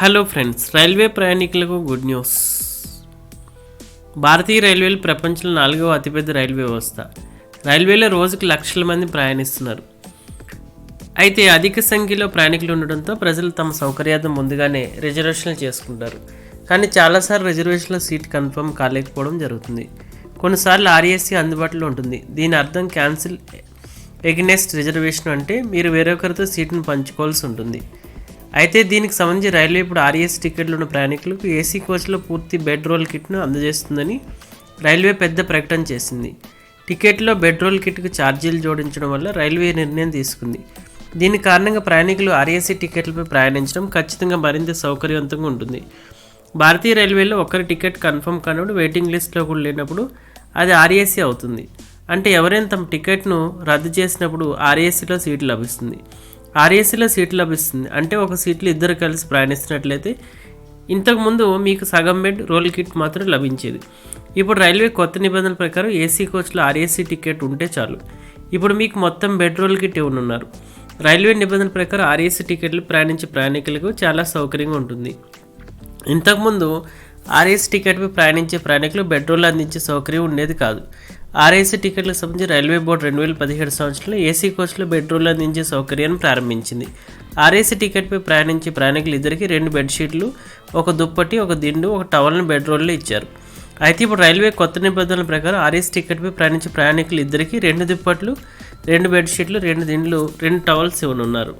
Hello friends railway ప్రయాణికులకు good news భారతీయ రైల్వేలు ప్రపంచంలో నాలుగవ అతిపెద్ద రైల్వే వ్యవస్థ. రైల్వేలో రోజుకు లక్షల మంది ప్రయాణిస్తున్నారు. అయితే అధిక సంఖ్యలో ప్రయాణికులు ఉండడంతో ప్రజలు తమ సౌకర్యార్థం ముందుగానే రిజర్వేషన్లు చేసుకుంటారు. కానీ చాలాసార్లు రిజర్వేషన్లో సీట్ కన్ఫర్మ్ కాలేకపోవడం జరుగుతుంది. కొన్నిసార్లు ఆర్ఏసీ అందుబాటులో ఉంటుంది. దీని అర్థం క్యాన్సిల్ ఎగ్నెస్ట్ రిజర్వేషన్ అంటే మీరు వేరొకరితో సీటును పంచుకోవాల్సి ఉంటుంది. అయితే దీనికి సంబంధించి రైల్వే ఇప్పుడు ఆర్ఎస్ టికెట్లు ఉన్న ప్రయాణికులకు ఏసీ కోచ్లో పూర్తి బెడ్ రోల్ కిట్ను అందజేస్తుందని రైల్వే పెద్ద ప్రకటన చేసింది. టికెట్లో బెడ్ రోల్ కిట్కు ఛార్జీలు జోడించడం వల్ల రైల్వే నిర్ణయం తీసుకుంది. దీని కారణంగా ప్రయాణికులు ఆర్ఏసీ టికెట్లపై ప్రయాణించడం ఖచ్చితంగా మరింత సౌకర్యవంతంగా ఉంటుంది. భారతీయ రైల్వేలో ఒకరి టికెట్ కన్ఫర్మ్ కానప్పుడు వెయిటింగ్ లిస్ట్లో కూడా లేనప్పుడు అది ఆర్ఏసీ అవుతుంది. అంటే ఎవరైనా తమ టికెట్ను రద్దు చేసినప్పుడు ఆర్ఏసీలో సీటు లభిస్తుంది. ఆర్ఏసీలో సీట్ లభిస్తుంది. అంటే ఒక సీట్లు ఇద్దరు కలిసి ప్రయాణిస్తున్నట్లయితే ఇంతకుముందు మీకు సగం బెడ్ రోల్ కిట్ మాత్రం లభించేది. ఇప్పుడు రైల్వే కొత్త నిబంధనల ప్రకారం ఏసీ కోచ్లో ఆర్ఏసీ టికెట్ ఉంటే చాలు. ఇప్పుడు మీకు మొత్తం బెడ్ రోల్ కిట్ ఇవ్వనున్నారు రైల్వే నిబంధనల ప్రకారం ఆర్ఏసీ టికెట్లు ప్రయాణించే ప్రయాణికులకు చాలా సౌకర్యంగా ఉంటుంది. ఇంతకుముందు ఆర్ఏసీ టికెట్పై ప్రయాణించే ప్రయాణికులు బెడ్రూమ్లు అందించే సౌకర్యం ఉండేది కాదు. ఆర్ఏసీ టికెట్లకు సంబంధించి రైల్వే బోర్డు రెండు వేల పదిహేడు సంవత్సరంలో ఏసీ కోచ్లో బెడ్రూమ్లు అందించే సౌకర్యాన్ని ప్రారంభించింది. ఆర్ఏసీ టికెట్పై ప్రయాణించే ప్రయాణికులు ఇద్దరికి రెండు బెడ్షీట్లు ఒక దుప్పటి ఒక దిండు ఒక టవల్ని బెడ్రోల్లో ఇచ్చారు. అయితే ఇప్పుడు రైల్వే కొత్త నిబంధనల ప్రకారం ఆర్ఎస్ టికెట్పై ప్రయాణించే ప్రయాణికులు ఇద్దరికి రెండు దుప్పట్లు రెండు బెడ్షీట్లు రెండు దిండ్లు రెండు టవల్స్ ఇవ్వనున్నారు.